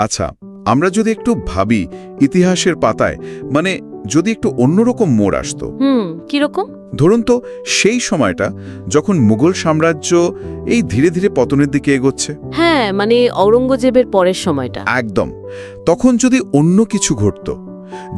আচ্ছা আমরা যদি একটু ভাবি ইতিহাসের পাতায় মানে যদি একটু অন্যরকম মোড় আসতো। কীরকম? ধরুন তো সেই সময়টা যখন মুঘল সাম্রাজ্য এই ধীরে ধীরে পতনের দিকে এগোচ্ছে। হ্যাঁ মানে ঔরঙ্গজেবের পরের সময়টা। একদম। তখন যদি অন্য কিছু ঘটত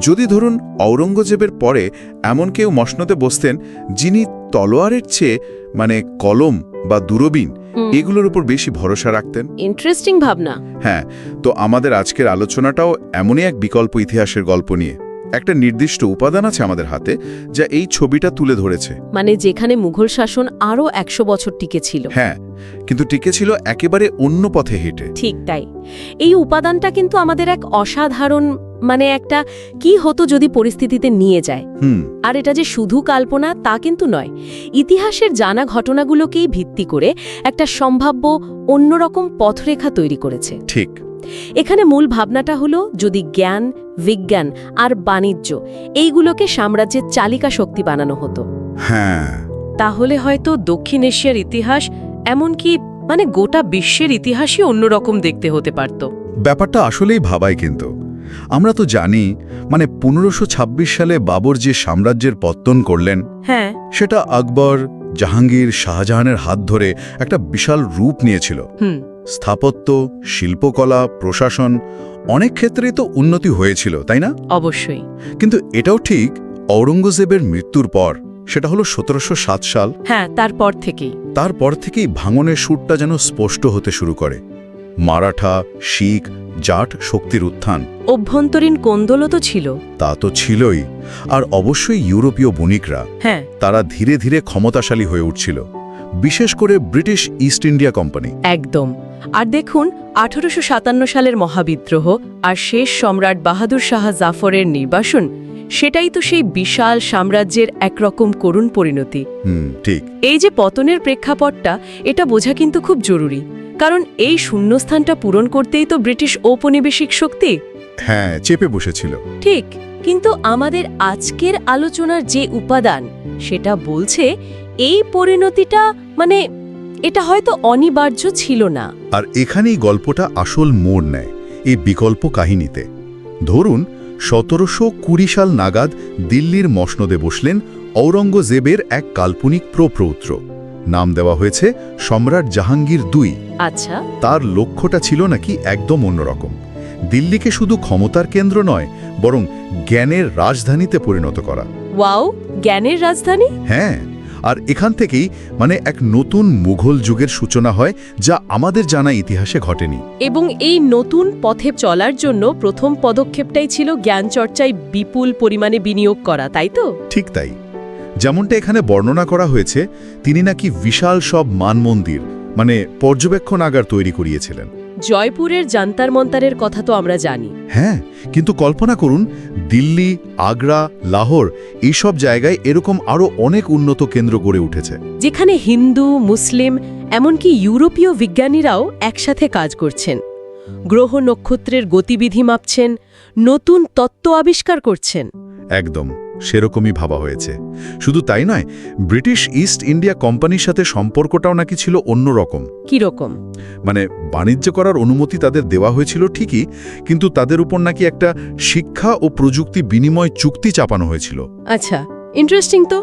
যদি ধরুন ঔরঙ্গজেবের পরে এমন কেউ মসনদে বসতেন যিনি তলোয়ারের চেয়ে মানে কলম বা দূরবীন এগুলোর উপর বেশি ভরসা রাখতেন? ইন্টারেস্টিং ভাবনা। হ্যাঁ তো আমাদের আজকের আলোচনাটাও এমনই এক বিকল্প ইতিহাসের গল্প নিয়ে। একটা নির্দিষ্ট উপাদান আছে আমাদের হাতে যা এই ছবিটা তুলে ধরেছে। মানে যেখানে মুঘল শাসন আরও একশো বছর টিকে ছিল হ্যাঁ কিন্তু টিকে ছিল একেবারে অন্য পথে হেঁটে। ঠিক তাই। এই উপাদানটা কিন্তু আমাদের এক অসাধারণ মানে একটা কি হতো যদি পরিস্থিতিতে নিয়ে যায়। আর এটা যে শুধু কল্পনা তা কিন্তু নয়। ইতিহাসের জানা ঘটনাগুলোকেই ভিত্তি করে একটা সম্ভাব্য অন্যরকম পথরেখা তৈরি করেছে। ঠিক। এখানে মূল ভাবনাটা হলো যদি জ্ঞান বিজ্ঞান আর বাণিজ্য এইগুলোকে সাম্রাজ্যের চালিকা শক্তি বানানো হতো। হ্যাঁ। তাহলে হয়তো দক্ষিণ এশিয়ার ইতিহাস এমনকি মানে গোটা বিশ্বের ইতিহাসই অন্যরকম দেখতে হতে পারত। ব্যাপারটা আসলেই ভাবায় কিন্তু। আমরা তো জানি মানে পনেরোশো সালে বাবর যে সাম্রাজ্যের পত্তন করলেন হ্যাঁ। সেটা আকবর জাহাঙ্গীর শাহজাহানের হাত ধরে একটা বিশাল রূপ নিয়েছিল। স্থাপত্য শিল্পকলা প্রশাসন অনেক ক্ষেত্রেই তো উন্নতি হয়েছিল তাই না? অবশ্যই। কিন্তু এটাও ঠিক ঔরঙ্গজেবের মৃত্যুর পর সেটা হলো সতেরোশো সাত সাল। হ্যাঁ তারপর থেকেই। তারপর থেকেই ভাঙনের সুরটা যেন স্পষ্ট হতে শুরু করে। মারাঠা শিখ জাট শক্তির উত্থান। অভ্যন্তরীণ কোন্দলও তো ছিল। তা তো ছিলই। আর অবশ্যই ইউরোপীয় বণিকরা হ্যাঁ। তারা ধীরে ধীরে ক্ষমতাশালী হয়ে উঠছিল। বিশেষ করে ব্রিটিশ ইস্ট ইন্ডিয়া কোম্পানি। একদম। আর দেখুন আঠারোশ সাতান্ন সালের মহাবিদ্রোহ আর শেষ সম্রাট বাহাদুর শাহ জাফরের নির্বাসন সেটাই তো সেই বিশাল সাম্রাজ্যের একরকম করুণ পরিণতি। হুম ঠিক। এই যে পতনের প্রেক্ষাপটটা এটা বোঝা কিন্তু খুব জরুরি। কারণ এই শূন্যস্থানটা পূরণ করতেই তো ব্রিটিশ ঔপনিবেশিক শক্তি। হ্যাঁ চেপে বসেছিল। ঠিক কিন্তু আমাদের আজকের আলোচনার যে উপাদান সেটা বলছে এই পরিণতিটা মানে এটা হয়তো অনিবার্য ছিল না। আর এখানেই গল্পটা আসল মোড় নেয় এই বিকল্প কাহিনীতে। ধরুন সতেরোশো কুড়ি সাল নাগাদ দিল্লির মসনদে বসলেন ঔরঙ্গজেবের এক কাল্পনিক প্রপ্রৌত্র। নাম দেওয়া হয়েছে সম্রাট জাহাঙ্গীর দুই। আচ্ছা। তার লক্ষ্যটা ছিল নাকি একদম অন্যরকম। দিল্লিকে শুধু ক্ষমতার কেন্দ্র নয় বরং জ্ঞানের রাজধানীতে পরিণত করা। ওয়াও জ্ঞানের রাজধানী? হ্যাঁ আর এখান থেকেই মানে এক নতুন মুঘল যুগের সূচনা হয় যা আমাদের জানা ইতিহাসে ঘটেনি। এবং এই নতুন পথে চলার জন্য প্রথম পদক্ষেপটাই ছিল জ্ঞান চর্চায় বিপুল পরিমাণে বিনিয়োগ করা তাই তো? ঠিক তাই। যেমনটা এখানে বর্ণনা করা হয়েছে তিনি নাকি বিশাল সব মানমন্দির মানে পর্যবেক্ষণাগার তৈরি করিয়েছিলেন। জয়পুরের জান্তার মন্তারের কথা তো আমরা জানি। হ্যাঁ কিন্তু কল্পনা করুন দিল্লি আগ্রা লাহোর এইসব জায়গায় এরকম আরও অনেক উন্নত কেন্দ্র গড়ে উঠেছে। যেখানে হিন্দু মুসলিম এমনকি ইউরোপীয় বিজ্ঞানীরাও একসাথে কাজ করছেন। গ্রহ নক্ষত্রের গতিবিধি মাপছেন নতুন তত্ত্ব আবিষ্কার করছেন। একদম। সেরকমই ভাবা হয়েছে। শুধু তাই নয় ব্রিটিশ ইস্ট ইন্ডিয়া কোম্পানির সাথে সম্পর্কটাও নাকি ছিল অন্যরকম। কীরকম? মানে বাণিজ্য করার অনুমতি তাদের দেওয়া হয়েছিল ঠিকই কিন্তু তাদের উপর নাকি একটা শিক্ষা ও প্রযুক্তি বিনিময় চুক্তি চাপানো হয়েছিল। আচ্ছা ইন্টারেস্টিং তো।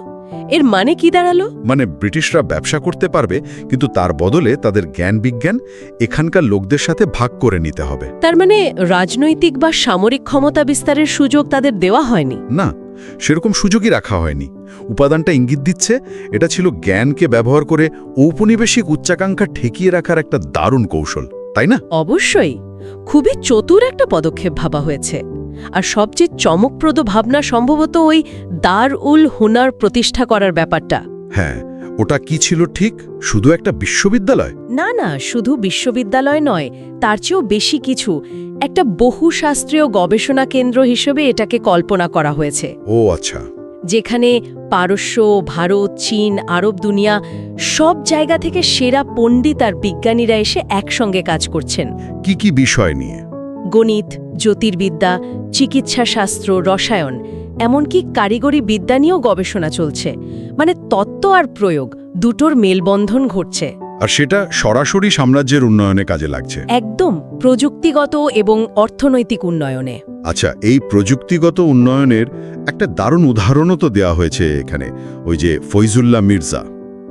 এর মানে কি দাঁড়াল? মানে ব্রিটিশরা ব্যবসা করতে পারবে কিন্তু তার বদলে তাদের জ্ঞান বিজ্ঞান এখানকার লোকদের সাথে ভাগ করে নিতে হবে। তার মানে রাজনৈতিক বা সামরিক ক্ষমতা বিস্তারের সুযোগ তাদের দেওয়া হয়নি? না সেরকম সুযোগই রাখা হয়নি। উপাদানটা ইঙ্গিত দিচ্ছে এটা ছিল জ্ঞানকে ব্যবহার করে ঔপনিবেশিক উচ্চাকাঙ্ক্ষা ঠেকিয়ে রাখার একটা দারুণ কৌশল তাই না? অবশ্যই। খুবই চতুর একটা পদক্ষেপ ভাবা হয়েছে। আর সবচেয়ে চমকপ্রদ ভাবনা সম্ভবত ওই দার উল হুনার প্রতিষ্ঠা করার ব্যাপারটা। হ্যাঁ ওটা কি ছিল ঠিক? শুধু একটা বিশ্ববিদ্যালয়? না না শুধু বিশ্ববিদ্যালয় নয় তার চেয়েও বেশি কিছু। একটা বহুশাস্ত্রীয় গবেষণা কেন্দ্র হিসেবে এটাকে কল্পনা করা হয়েছে। ও আচ্ছা। যেখানে পারস্য ভারত চীন আরব দুনিয়া সব জায়গা থেকে সেরা পণ্ডিত আর বিজ্ঞানীরা এসে একসঙ্গে কাজ করছেন। কি কি বিষয় নিয়ে? গণিত জ্যোতির্বিদ্যা চিকিৎসাশাস্ত্র রসায়ন। এমনকি কারিগরি বিদ্যা নিয়েও গবেষণা চলছে। মানে তত্ত্ব আর প্রয়োগ দুটোর মেলবন্ধন ঘটছে। আর সেটা সরাসরি সাম্রাজ্যের উন্নয়নে কাজে লাগছে। একদম প্রযুক্তিগত এবং অর্থনৈতিক উন্নয়নে। আচ্ছা এই প্রযুক্তিগত উন্নয়নের একটা দারুণ উদাহরণও তো দেওয়া হয়েছে এখানে ওই যে ফৈজুল্লাহ মির্জা।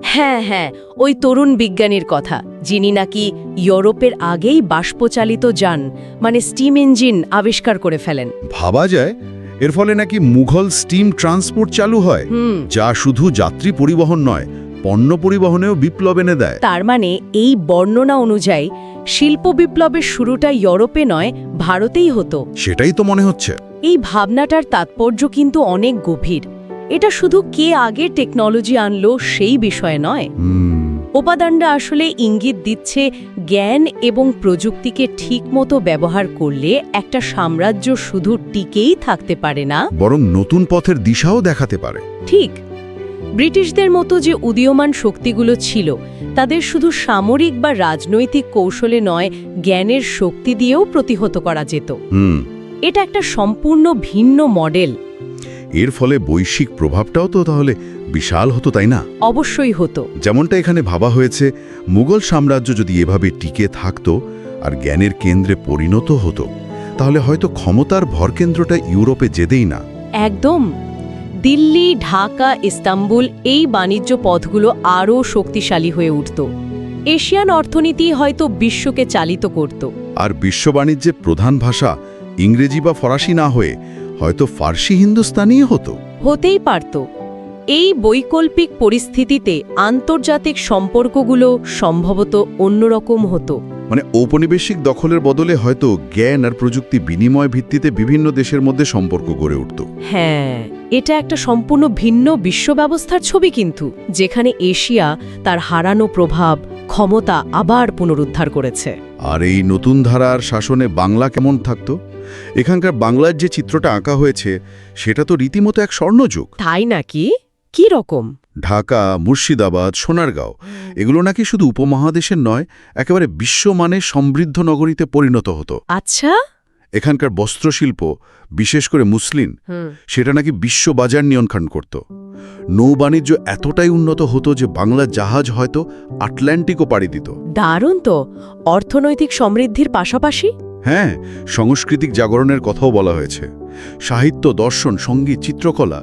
হ্যাঁ হ্যাঁ ওই তরুণ বিজ্ঞানীর কথা যিনি নাকি ইউরোপের আগেই বাষ্পচালিত যান মানে স্টিম ইঞ্জিন আবিষ্কার করে ফেলেন। ভাবা যায় এর ফলে নাকি মুঘল স্টিম ট্রান্সপোর্ট চালু হয় যা শুধু যাত্রী পরিবহন নয় পণ্য পরিবহনেও বিপ্লব এনে দেয়। তার মানে এই বর্ণনা অনুযায়ী শিল্প বিপ্লবের শুরুটা ইউরোপে নয় ভারতেই হতো। সেটাই তো মনে হচ্ছে। এই ভাবনাটার তাৎপর্য কিন্তু অনেক গভীর। এটা শুধু কে আগে টেকনোলজি আনলো সেই বিষয় নয়। উপাদানটা আসলে ইঙ্গিত দিচ্ছে জ্ঞান এবং প্রযুক্তিকে ঠিকমতো ব্যবহার করলে একটা সাম্রাজ্য শুধু টিকেই থাকতে পারে না। বরং নতুন পথের দিশাও দেখাতে পারে। ঠিক। ব্রিটিশদের মতো যে উদীয়মান শক্তিগুলো ছিল তাদের শুধু সামরিক বা রাজনৈতিক কৌশলে নয় জ্ঞানের শক্তি দিয়েও প্রতিহত করা যেত। এটা একটা সম্পূর্ণ ভিন্ন মডেল। এর ফলে বৈশ্বিক প্রভাবটাও তো তাহলে বিশাল হতো তাই না? অবশ্যই হতো। যেমনটা এখানে ভাবা হয়েছে মুঘল সাম্রাজ্য যদি এভাবে টিকে থাকতো আর জ্ঞানের কেন্দ্রে পরিণত হতো তাহলে হয়তো ক্ষমতার ভরকেন্দ্রটা ইউরোপে যেতেই না। একদম। দিল্লি ঢাকা ইস্তাম্বুল এই বাণিজ্য পথগুলো আরও শক্তিশালী হয়ে উঠত। এশিয়ান অর্থনীতি হয়তো বিশ্বকে চালিত করত। আর বিশ্ব বাণিজ্যে প্রধান ভাষা ইংরেজি বা ফরাসি না হয়ে হয়তো ফার্সি হিন্দুস্তানিই হতো। হতেই পারত। এই বৈকল্পিক পরিস্থিতিতে আন্তর্জাতিক সম্পর্কগুলো সম্ভবত অন্যরকম হতো। মানে ঔপনিবেশিক দখলের বদলে হয়তো জ্ঞান আর প্রযুক্তি বিনিময় ভিত্তিতে বিভিন্ন দেশের মধ্যে সম্পর্ক গড়ে উঠত। হ্যাঁ এটা একটা সম্পূর্ণ ভিন্ন বিশ্ব ব্যবস্থার ছবি কিন্তু যেখানে এশিয়া তার হারানো প্রভাব ক্ষমতা আবার পুনরুদ্ধার করেছে। আর এই নতুন ধারার শাসনে বাংলা কেমন থাকতো? এখানকার বাংলার যে চিত্রটা আঁকা হয়েছে সেটা তো রীতিমতো এক স্বর্ণযুগ। তাই নাকি? কি রকম? ঢাকা মুর্শিদাবাদ সোনারগাঁও এগুলো নাকি শুধু উপমহাদেশের নয় একেবারে বিশ্বমানের সমৃদ্ধ নগরীতে পরিণত হতো। আচ্ছা। এখানকার বস্ত্রশিল্প বিশেষ করে মুসলিম সেটা নাকি বিশ্ব বাজার নিয়ন্ত্রণ করত। নৌবাণিজ্য এতটাই উন্নত হতো যে বাংলা জাহাজ হয়তো আটলান্টিকও পাড়ি দিত। দারুণ তো। অর্থনৈতিক সমৃদ্ধির পাশাপাশি? হ্যাঁ সাংস্কৃতিক জাগরণের কথাও বলা হয়েছে। সাহিত্য দর্শন সংগীত চিত্রকলা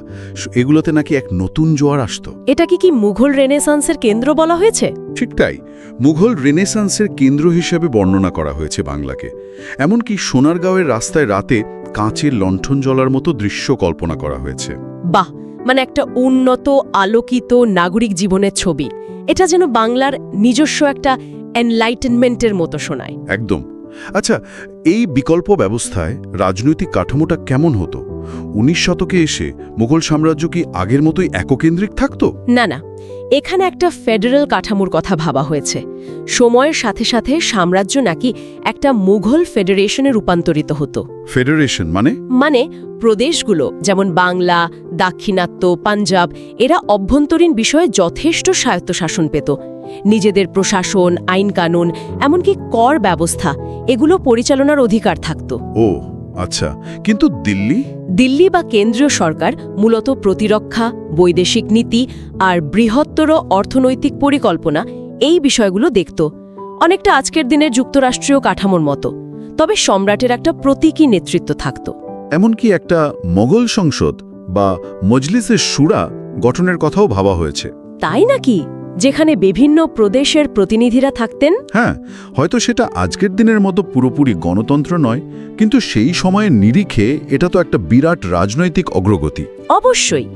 এগুলোতে নাকি এক নতুন জোয়ার আসত। এটা কি মুঘল রেনেসান্সের কেন্দ্র বলা হয়েছে? ঠিক তাই মুঘল রেনেসান্সের কেন্দ্র হিসেবে বর্ণনা করা হয়েছে বাংলাকে। এমনকি সোনারগাঁওয়ের রাস্তায় রাতে কাঁচের লণ্ঠন জ্বলার মতো দৃশ্য কল্পনা করা হয়েছে। বাহ মানে একটা উন্নত আলোকিত নাগরিক জীবনের ছবি। এটা যেন বাংলার নিজস্ব একটা এনলাইটেনমেন্টের মতো শোনায়। একদম। আচ্ছা এই বিকল্প ব্যবস্থায় রাজনৈতিক কাঠামোটা কেমন হতো? উনিশ শতকে এসে মুঘল সাম্রাজ্য কি আগের মতোই এককেন্দ্রিক থাকতো? না না এখানে একটা ফেডারেল কাঠামোর কথা ভাবা হয়েছে। সময়ের সাথে সাথে সাম্রাজ্য নাকি একটা মুঘল ফেডারেশনে রূপান্তরিত হতো। ফেডারেশন মানে? মানে প্রদেশগুলো যেমন বাংলা দাক্ষিণাত্য পাঞ্জাব এরা অভ্যন্তরীণ বিষয়ে যথেষ্ট স্বায়ত্তশাসন পেত। নিজেদের প্রশাসন আইন কানুন এমনকি কর ব্যবস্থা এগুলো পরিচালনার অধিকার থাকত। ও আচ্ছা। কিন্তু দিল্লি? দিল্লি বা কেন্দ্রীয় সরকার মূলত প্রতিরক্ষা বৈদেশিক নীতি আর বৃহত্তর অর্থনৈতিক পরিকল্পনা এই বিষয়গুলো দেখত। অনেকটা আজকের দিনের যুক্তরাষ্ট্রীয় কাঠামোর মতো। তবে সম্রাটের একটা প্রতীকী নেতৃত্ব থাকত। এমনকি একটা মোগল সংসদ বা মজলিসের সুরা গঠনের কথাও ভাবা হয়েছে। তাই নাকি? যেখানে বিভিন্ন প্রদেশের প্রতিনিধিরা থাকতেন? হ্যাঁ হয়তো সেটা আজকের দিনের মতো পুরোপুরি গণতন্ত্র নয় কিন্তু সেই সময়ের নিরিখে এটা তো একটা বিরাট রাজনৈতিক অগ্রগতি। অবশ্যই।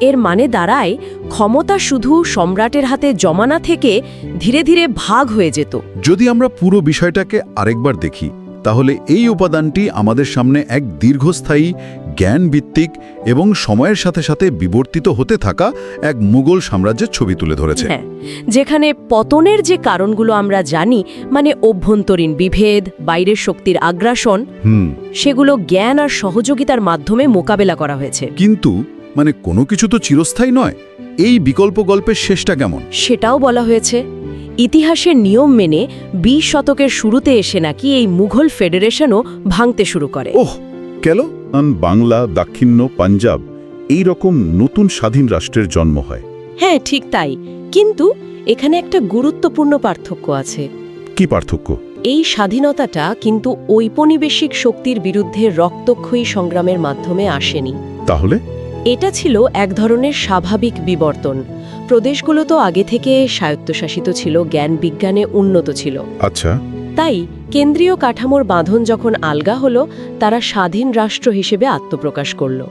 এর মানে দাঁড়ায় ক্ষমতা শুধু সম্রাটের হাতে জমানা থেকে ধীরে ধীরে ভাগ হয়ে যেত। যদি আমরা পুরো বিষয়টাকে আরেকবার দেখি তাহলে এই উপাদানটি আমাদের সামনে এক দীর্ঘস্থায়ী জ্ঞানভিত্তিক এবং সময়ের সাথে সাথে বিবর্তিত হতে থাকা এক মুঘল সাম্রাজ্যের ছবি তুলে ধরেছে। হ্যাঁ যেখানে পতনের যে কারণগুলো আমরা জানি মানে অভ্যন্তরীণ বিভেদ বাইরের শক্তির আগ্রাসন হুম। সেগুলো জ্ঞান আর সহযোগিতার মাধ্যমে মোকাবেলা করা হয়েছে। কিন্তু মানে কোনো কিছু তো চিরস্থায়ী নয়। এই বিকল্প গল্পের শেষটা কেমন? সেটাও বলা হয়েছে। ইতিহাসের নিয়ম মেনে বিশ শতকের শুরুতে এসে নাকি এই মুঘল ফেডারেশনও ভাঙতে শুরু করে। ওহ কেন? বাংলা দাক্ষিণ্য পাঞ্জাব এই রকম নতুন স্বাধীন রাষ্ট্রের জন্ম হয়। হ্যাঁ ঠিক তাই। কিন্তু এখানে একটা গুরুত্বপূর্ণ পার্থক্য আছে। কি পার্থক্য? এই স্বাধীনতাটা কিন্তু ঔপনিবেশিক শক্তির বিরুদ্ধে রক্তক্ষয়ী সংগ্রামের মাধ্যমে আসেনি। তাহলে? এটা ছিল এক ধরনের স্বাভাবিক বিবর্তন। প্রদেশগুলো তো আগে থেকে স্বায়ত্তশাসিত ছিল জ্ঞান বিজ্ঞানে উন্নত ছিল। আচ্ছা। তাই কেন্দ্রীয় কাঠামোর বাঁধন যখন আলগা হলো তারা স্বাধীন রাষ্ট্র হিসেবে আত্মপ্রকাশ করল।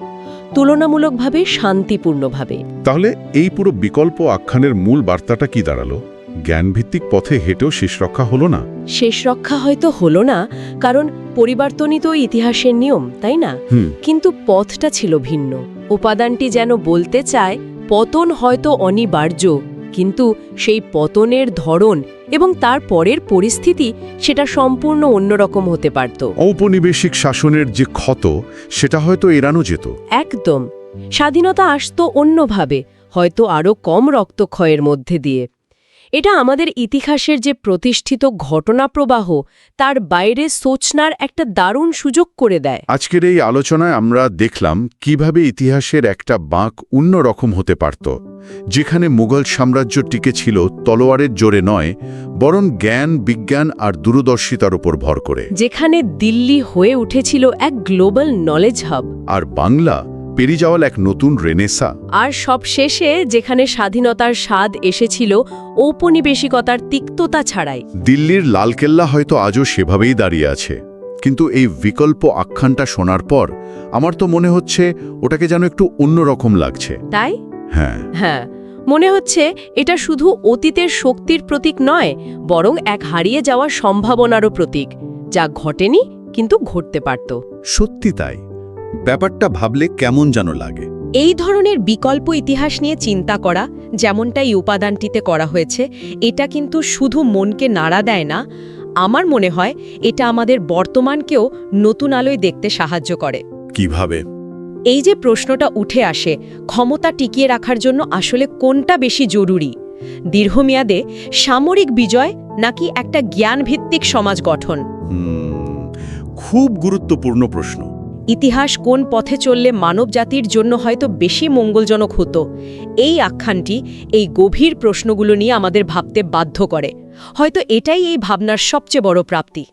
তুলনামূলকভাবে শান্তিপূর্ণভাবে। তাহলে এই পুরো বিকল্প আখ্যানের মূল বার্তাটা কি দাঁড়াল? জ্ঞানভিত্তিক পথে হেঁটেও শেষ রক্ষা হলো না? শেষ রক্ষা হয়তো হলো না কারণ পরিবর্তনই তো ইতিহাসের নিয়ম তাই না? কিন্তু পথটা ছিল ভিন্ন। উপাদানটি যেন বলতে চায় পতন হয়তো অনিবার্য কিন্তু সেই পতনের ধরন এবং তার পরের পরিস্থিতি সেটা সম্পূর্ণ অন্যরকম হতে পারত। ঔপনিবেশিক শাসনের যে ক্ষত সেটা হয়তো এড়ানো যেত। একদম। স্বাধীনতা আসতো অন্যভাবে হয়তো আরও কম রক্তক্ষয়ের মধ্যে দিয়ে। এটা আমাদের ইতিহাসের যে প্রতিষ্ঠিত ঘটনা প্রবাহ তার বাইরে সোচনার একটা দারুণ সুযোগ করে দেয়। আজকের এই আলোচনায় আমরা দেখলাম কীভাবে ইতিহাসের একটা বাঁক অন্য রকম হতে পারত যেখানে মুঘল সাম্রাজ্য টিকে ছিল তলোয়ারের জোরে নয় বরং জ্ঞান বিজ্ঞান আর দূরদর্শিতার উপর ভর করে। যেখানে দিল্লি হয়ে উঠেছিল এক গ্লোবাল নলেজ হাব। আর বাংলা পেরিয়ে যাওয়াল এক নতুন রেনেসা। আর সব শেষে যেখানে স্বাধীনতার স্বাদ এসেছিল ঔপনিবেশিকতার তিক্ততা ছাড়াই। দিল্লির লালকেল্লা হয়তো আজও সেভাবেই দাঁড়িয়ে আছে। কিন্তু এই বিকল্প আখ্যানটা শোনার পর আমার তো মনে হচ্ছে ওটাকে যেন একটু অন্যরকম লাগছে। তাই? হ্যাঁ। হ্যাঁ। মনে হচ্ছে এটা শুধু অতীতের শক্তির প্রতীক নয় বরং এক হারিয়ে যাওয়া সম্ভাবনারও প্রতীক যা ঘটেনি কিন্তু ঘটতে পারত। সত্যি তাই। ব্যাপারটা ভাবলে কেমন যেন লাগে। এই ধরনের বিকল্প ইতিহাস নিয়ে চিন্তা করা যেমনটা এই উপাদানটিতে করা হয়েছে এটা কিন্তু শুধু মনকে নাড়া দেয় না আমার মনে হয় এটা আমাদের বর্তমানকেও নতুন আলোয় দেখতে সাহায্য করে। কীভাবে? এই যে প্রশ্নটা উঠে আসে ক্ষমতা টিকিয়ে রাখার জন্য আসলে কোনটা বেশি জরুরি? দীর্ঘমেয়াদে সামরিক বিজয় নাকি একটা জ্ঞানভিত্তিক সমাজ গঠন? খুব গুরুত্বপূর্ণ প্রশ্ন। ইতিহাস কোন পথে চললে মানব জাতির জন্য হয়তো বেশি মঙ্গলজনক হতো? এই আখ্যানটি এই গভীর প্রশ্নগুলো নিয়ে আমাদের ভাবতে বাধ্য করে। হয়তো এটাই এই ভাবনার সবচেয়ে বড় প্রাপ্তি।